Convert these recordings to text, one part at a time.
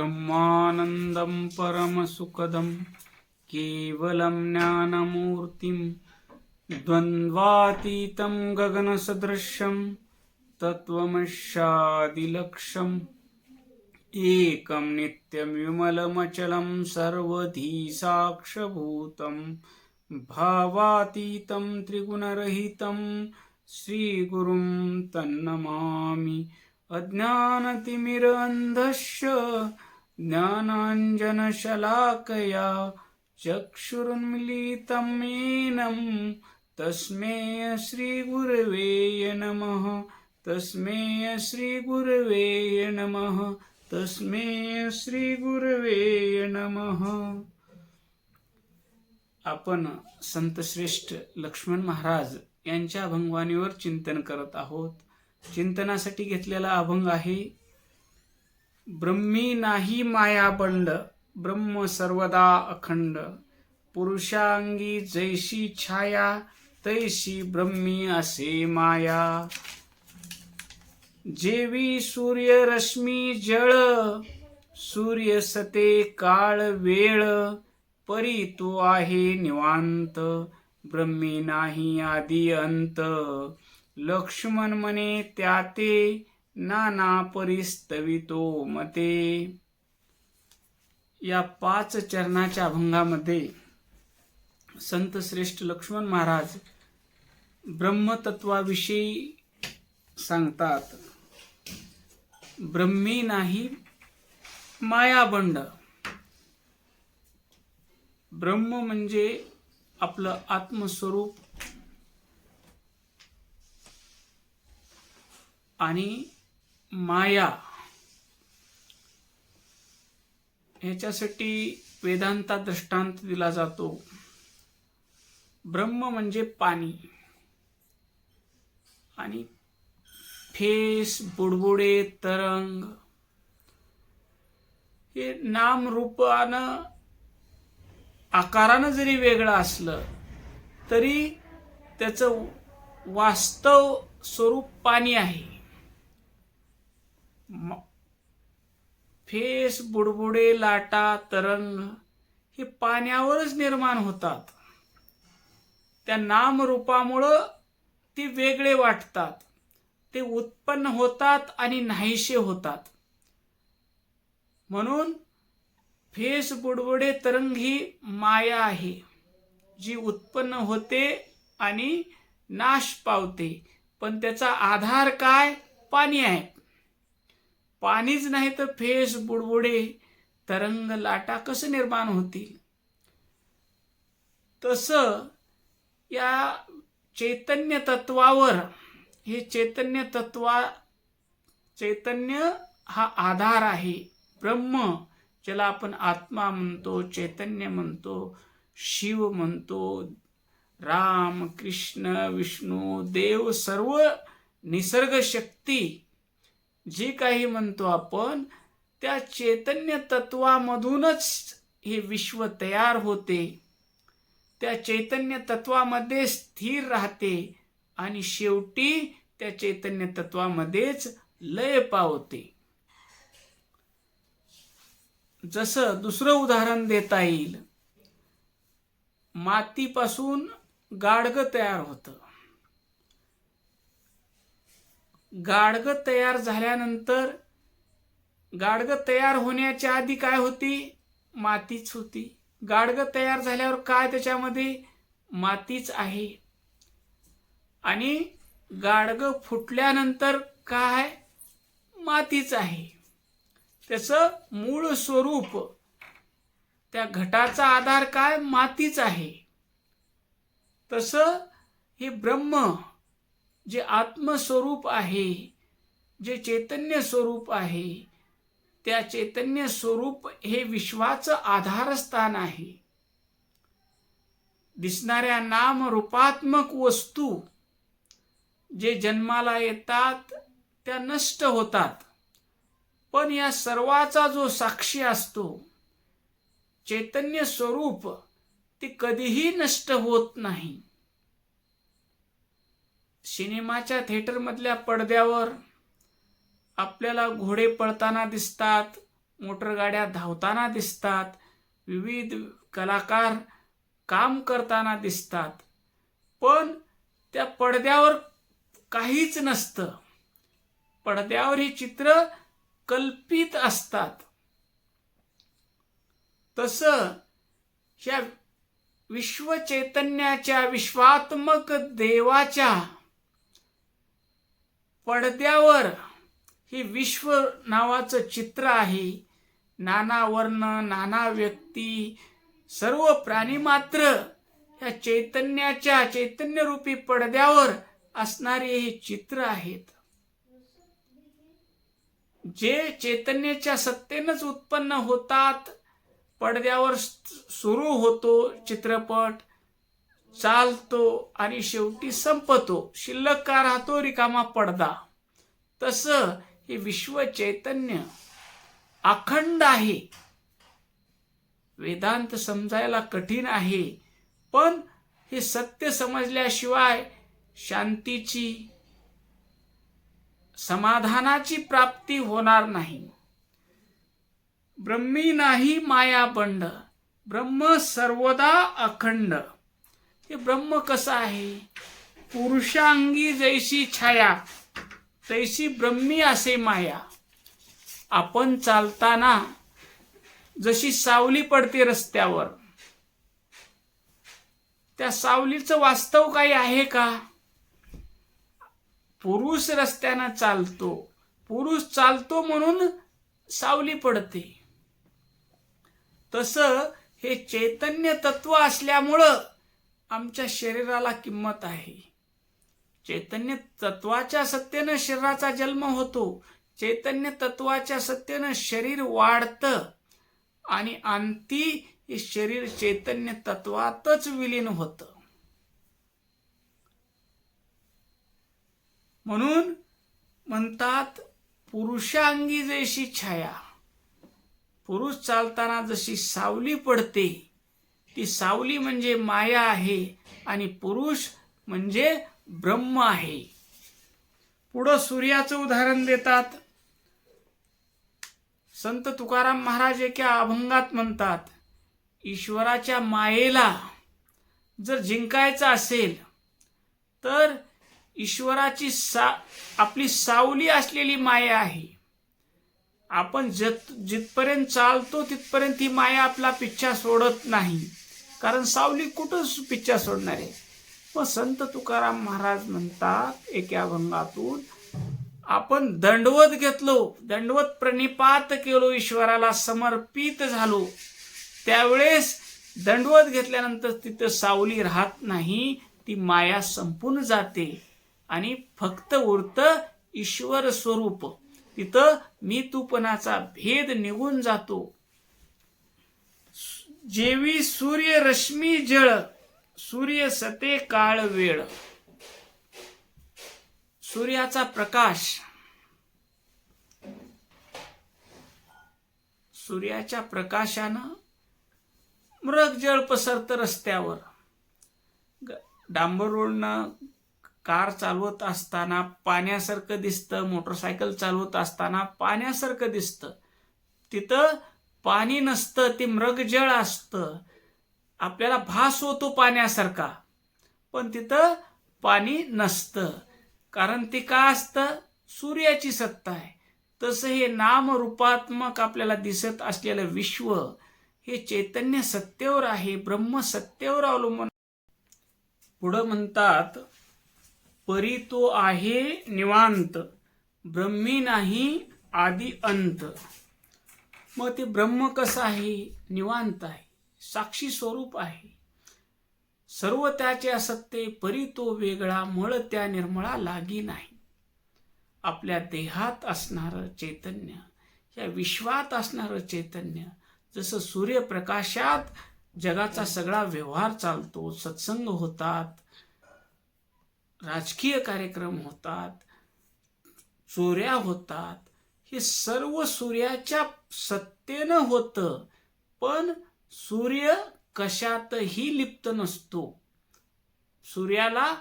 ब्रह्मानन्दं परमसुखदं केवलं ज्ञानमूर्तिं द्वन्द्वातीतं गगनसदृशं तत्त्वमशादिलक्षम् एकं नित्यं विमलमचलं सर्वधी साक्षभूतं भावातीतं त्रिगुणरहितं श्रीगुरुं तन्नमामि अज्ञानतिमिरन्धस्य ज्ञानाञ्जनशलाकया चक्षुरुन्मिलितं येनं तस्मै श्रीगुरवे नमः। तस्मै श्रीगुरवे नमः। तस्मै श्रीगुरवे नमः। आपण संतश्रेष्ठ लक्ष्मण महाराज यांच्या अभंगवाणीवर चिंतन करत आहोत. चिंतनासाठी घेतलेला अभंग आहे ब्रह्मी नाही माया मायाबंड ब्रह्म सर्वदा अखंड. पुरुषांगी जैशी छाया तैशी ब्रह्मी असे माया. जेवी सूर्य रश्मी जळ सूर्य सते काळ वेळ. परी तो आहे निवांत ब्रह्मी नाही आदी अंत. लक्ष्मण मने त्याते नाना परिस्तवितो मते. या पाच चरणाच्या अभंगामध्ये संत श्रेष्ठ लक्ष्मण महाराज ब्रह्मतत्वाविषयी सांगतात ब्रह्मी नाही मायाबंड. ब्रह्म म्हणजे आपलं आत्मस्वरूप आणि माया. ह्याच्यासाठी वेदांता दृष्टांत दिला जातो. ब्रह्म म्हणजे पाणी. आणि फेस बुडबुडे तरंग. हे नाम रूपानं आकारानं जरी वेगळं असलं तरी त्याचं वास्तव स्वरूप पाणी आहे. फेस बुडबुडे लाटा तरंग हे पाण्यावरच निर्माण होतात. त्या नामरूपामुळं ते वेगळे वाटतात. ते उत्पन्न होतात आणि नाहीसे होतात. म्हणून फेस बुडबुडे तरंग ही माया आहे जी उत्पन्न होते आणि नाश पावते. पण त्याचा आधार काय? पाणी आहे. पाणीच नाही तर फेस बुडबुडे तरंग लाटा कसं निर्माण होतील? तसं या चैतन्य तत्वावर हे चैतन्य तत्वा चैतन्य हा आधार आहे. ब्रह्म ज्याला आपण आत्मा म्हणतो चैतन्य म्हणतो शिव म्हणतो राम कृष्ण विष्णू देव सर्व निसर्ग शक्ती जे काही म्हणतो आपण त्या चैतन्य तत्वामधूनच हे विश्व तयार होते. त्या चैतन्य तत्वामध्ये स्थिर राहते आणि शेवटी त्या चैतन्य तत्वामध्येच लय पावते. जसं दुसरं उदाहरण देता येईल. मातीपासून गाडगं तयार होतं. गाडगं तयार झाल्यानंतर गाडगं तयार होण्याच्या आधी काय होती? मातीच होती. गाडगं तयार झाल्यावर काय त्याच्यामध्ये? मातीच आहे. आणि गाडगं फुटल्यानंतर काय? मातीच आहे. त्याचं मूळ स्वरूप त्या घटाचा आधार काय? मातीच आहे. तसं हे ब्रह्म जे आत्मस्वरूप आहे जे चैतन्य स्वरूप आहे त्या चैतन्य स्वरूप हे विश्वाचं आधारस्थान आहे. दिसणाऱ्या नाम रूपात्मक वस्तू जे जन्माला येतात त्या नष्ट होतात. पण या सर्वाचा जो साक्षी असतो चैतन्य स्वरूप ते कधीही नष्ट होत नाही. सिनेमाच्या थिएटरमधल्या पडद्यावर आपल्याला घोडे पळताना दिसतात मोटरगाड्या धावताना दिसतात विविध कलाकार काम करताना दिसतात. पण त्या पडद्यावर काहीच नसतं. पडद्यावर ही चित्र कल्पित असतात. तसं ह्या विश्व चैतन्याच्या विश्वात्मक देवाच्या पडद्यावर. हे विश्व नावाचं चित्र आहे. नाना वर्ण नाना व्यक्ती सर्व प्राणी मात्र या चैतन्याच्या चैतन्यरूपी पडद्यावर असणारे हे चित्र आहेत. जे चैतन्याच्या सत्तेनंच उत्पन्न होतात पडद्यावर सुरू होतो चित्रपट. चालतो आणि शेवटी संपतो. शिल्लक का राहतो? रिकामा पडदा. तसं हे विश्व चैतन्य अखंड आहे. वेदांत समजायला कठीण आहे पण हे सत्य समजल्याशिवाय शांतीची समाधानाची प्राप्ती होणार नाही. ब्रह्मी नाही मायाबंड ब्रह्म सर्वदा अखंड. हे ब्रह्म कसं आहे? पुरुषांगी जैशी छाया तैशी ब्रह्मी असे माया. आपण चालताना जशी सावली पडते रस्त्यावर त्या सावलीचं वास्तव काही आहे का? पुरुष रस्त्यानं चालतो पुरुष चालतो म्हणून सावली पडते. तसं हे चैतन्य तत्व असल्यामुळं आमच्या शरीराला किंमत आहे. चैतन्य तत्वाच्या सत्तेनं शरीराचा जन्म होतो. चैतन्य तत्वाच्या सत्तेनं शरीर वाढतं. आणि अंती हे शरीर चैतन्य तत्वातच विलीन होतं. म्हणून म्हणतात पुरुषांगी जशी छाया. पुरुष चालताना जशी सावली पडते ती सावली म्हणजे माया आहे आणि पुरुष म्हणजे ब्रह्म आहे. पुढं सूर्याचं उदाहरण देतात. संत तुकाराम महाराज एका अभंगात म्हणतात ईश्वराच्या मायेला जर जिंकायचं असेल तर ईश्वराची सा आपली सावली असलेली माया आहे. आपण जत जिथपर्यंत चालतो तिथपर्यंत ही माया आपला पिच्छा सोडत नाही. कारण सावली कुठं पिच्चा सोडणार आहे? मग संत तुकाराम महाराज म्हणतात एका अभंगातून आपण दंडवत घेतलो दंडवत प्रणिपात केलो ईश्वराला समर्पित झालो. त्यावेळेस दंडवत घेतल्यानंतर तिथं सावली राहत नाही ती माया संपून जाते. आणि फक्त उरतं ईश्वर स्वरूप. तिथं मी तूपणाचा भेद निघून जातो. जेवी सूर्य रश्मी जळ सूर्य सते काळ वेळ. सूर्याचा प्रकाश. सूर्याच्या प्रकाशानं मृग जळ पसरतं रस्त्यावर. डांबर रोडनं कार चालवत असताना पाण्यासारखं दिसतं मोटरसायकल चालवत असताना पाण्यासारखं दिसतं. तिथं पाणी नसतं ते मृगजळ असतं. आपल्याला भास होतो पाण्यासारखा. पण तिथं पाणी नसतं. कारण ते का असतं? सूर्याची सत्ता आहे. तसं हे नामरूपात्मक आपल्याला दिसत असलेलं विश्व हे चैतन्य सत्तेवर आहे ब्रह्म सत्तेवर अवलंबून पुढं म्हणतात परी तो आहे निवांत ब्रह्मी नाही आदी अंत मग ते ब्रह्म कसं आहे? निवांत आहे. साक्षी स्वरूप आहे. सर्व त्याचे असत्ते परी तो वेगळा मळ त्या निर्मळा लागी नाही. आपल्या देहात असणारं चैतन्य या विश्वात असणारं चैतन्य जसं सूर्यप्रकाशात जगाचा सगळा व्यवहार चालतो सत्संग होतात राजकीय कार्यक्रम होतात चोऱ्या होतात हे सर्व सूर्याच्या सत्तेनं होतं पण सूर्य कशातही लिप्त नसतो. सूर्याला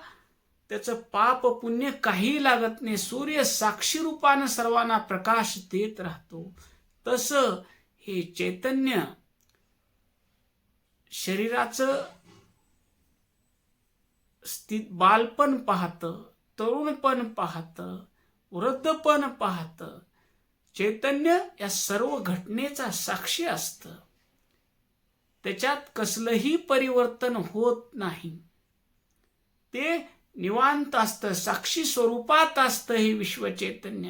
त्याचं पाप पुण्य काही लागत नाही. सूर्य साक्षी रूपानं सर्वांना प्रकाश देत राहतो. तसं हे चैतन्य शरीराचं स्थित बालपण पाहतं तरुणपण पाहतं वृद्धपण पाहतं चैतन्य या सर्व घटनेचा साक्षी असतं. त्याच्यात कसलंही परिवर्तन होत नाही. ते निवांत असतं साक्षी स्वरूपात असतं हे विश्वचैतन्य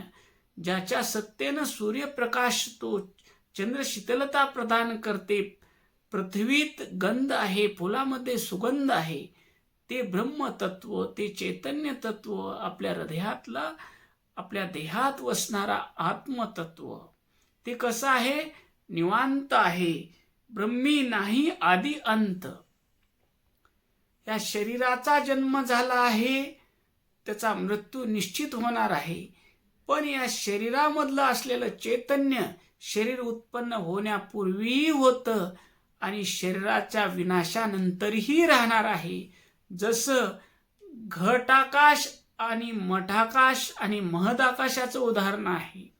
ज्याच्या सत्तेनं सूर्यप्रकाश तो चंद्र शीतलता प्रदान करते. पृथ्वीत गंध आहे फुलामध्ये सुगंध आहे. ते ब्रह्मतत्व ते चैतन्य तत्व आपल्या हृदयातला आपल्या देहात वसणारा आत्मतत्व. ते कसं आहे? निवांत आहे. ब्रह्मी नाही आदी अंत. या शरीराचा जन्म झाला आहे. त्याचा मृत्यू निश्चित होणार आहे. पण या शरीरामधलं असलेलं चैतन्य शरीर उत्पन्न होण्यापूर्वीही होतं आणि शरीराच्या विनाशानंतरही राहणार आहे. जसं घटाकाश आणि मठाकाश आणि महदाकाशाचं उदाहरण आहे.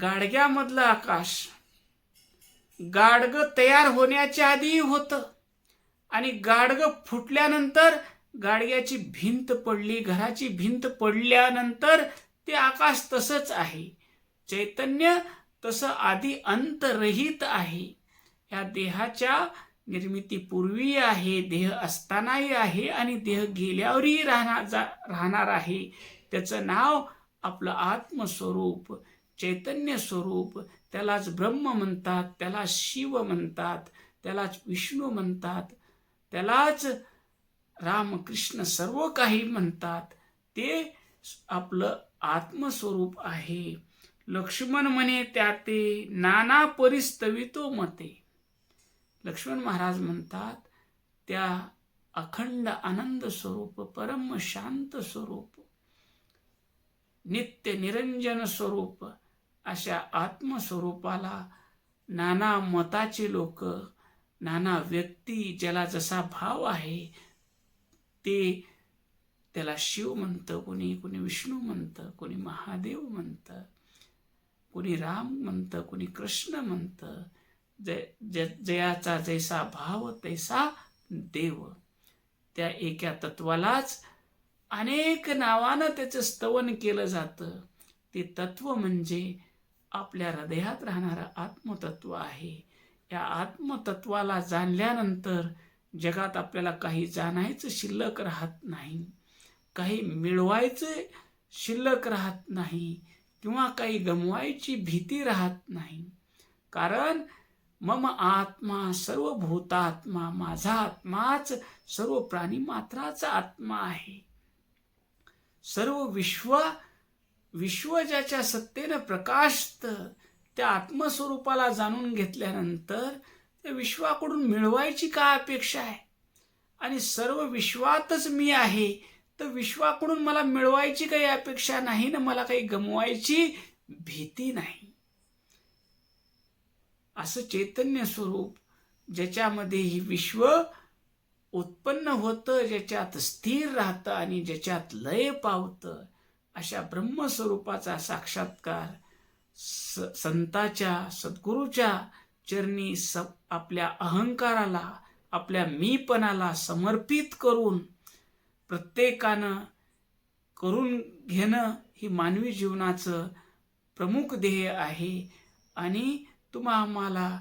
गाडग्यामधलं आकाश गाडगं तयार होण्याच्या आधीही होतं आणि गाडगं फुटल्यानंतर गाडग्याची भिंत पडली घराची भिंत पडल्यानंतर ते आकाश तसंच आहे. चैतन्य तसं आधी अंतरहित आहे. या देहाच्या म्हणजे निर्मितीपूर्वी आहे देह असतानाही आहे आणि देह गेल्यावरही राहणार जा राहणार आहे. त्याचं नाव आपलं आत्मस्वरूप चैतन्य स्वरूप त्यालाच ब्रह्म म्हणतात त्याला शिव म्हणतात त्यालाच विष्णू म्हणतात त्यालाच रामकृष्ण सर्व काही म्हणतात. ते आपलं आत्मस्वरूप आहे. लक्ष्मण म्हणे त्या ते नाना परिस्तवितो मते. लक्ष्मण महाराज म्हणतात त्या अखंड आनंद स्वरूप परम शांत स्वरूप नित्य निरंजन स्वरूप अशा आत्मस्वरूपाला नाना मताचे लोक नाना व्यक्ती ज्याला जसा भाव आहे ते त्याला शिव म्हणतं कोणी कोणी विष्णू म्हणतं कोणी महादेव म्हणतं कोणी राम म्हणतं कोणी कृष्ण म्हणतं जय ज जयाचा जैसा भाव तैसा देव. त्या एका तत्वालाच अनेक नावानं त्याचं स्तवन केलं जातं. ते तत्व म्हणजे आपल्या हृदयात राहणारं आत्मतत्व आहे. या आत्मतत्वाला जाणल्यानंतर जगात आपल्याला काही जाणायचं शिल्लक राहत नाही. काही मिळवायचं शिल्लक राहत नाही किंवा काही गमवायची भीती राहत नाही. कारण मम आत्मा सर्व भूतात्मा माझा आत्माच सर्व प्राणी मात्राचा आत्मा आहे. सर्व विश्व विश्व ज्याच्या सत्तेनं प्रकाशत त्या आत्मस्वरूपाला जाणून घेतल्यानंतर त्या विश्वाकडून मिळवायची काय अपेक्षा आहे? आणि सर्व विश्वातच मी आहे तर विश्वाकडून मला मिळवायची काही अपेक्षा नाही ना? मला काही गमवायची भीती नाही. असं चैतन्य स्वरूप ज्याच्यामध्ये ही विश्व उत्पन्न होतं ज्याच्यात स्थिर राहतं आणि ज्याच्यात लय पावतं अशा ब्रह्मस्वरूपाचा साक्षात्कार स संताच्या सद्गुरूच्या चरणी स आपल्या अहंकाराला आपल्या मीपणाला समर्पित करून प्रत्येकानं करून घेणं ही मानवी जीवनाचं प्रमुख ध्येय आहे. आणि तुम्हा आम्हाला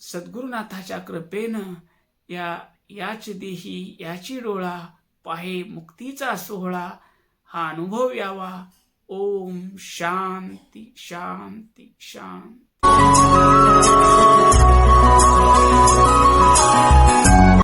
सद्गुरुनाथाच्या कृपेनं या याच देही याची डोळा पाहे मुक्तीचा सोहळा हा अनुभव यावा. ओम शांती शांती शांती.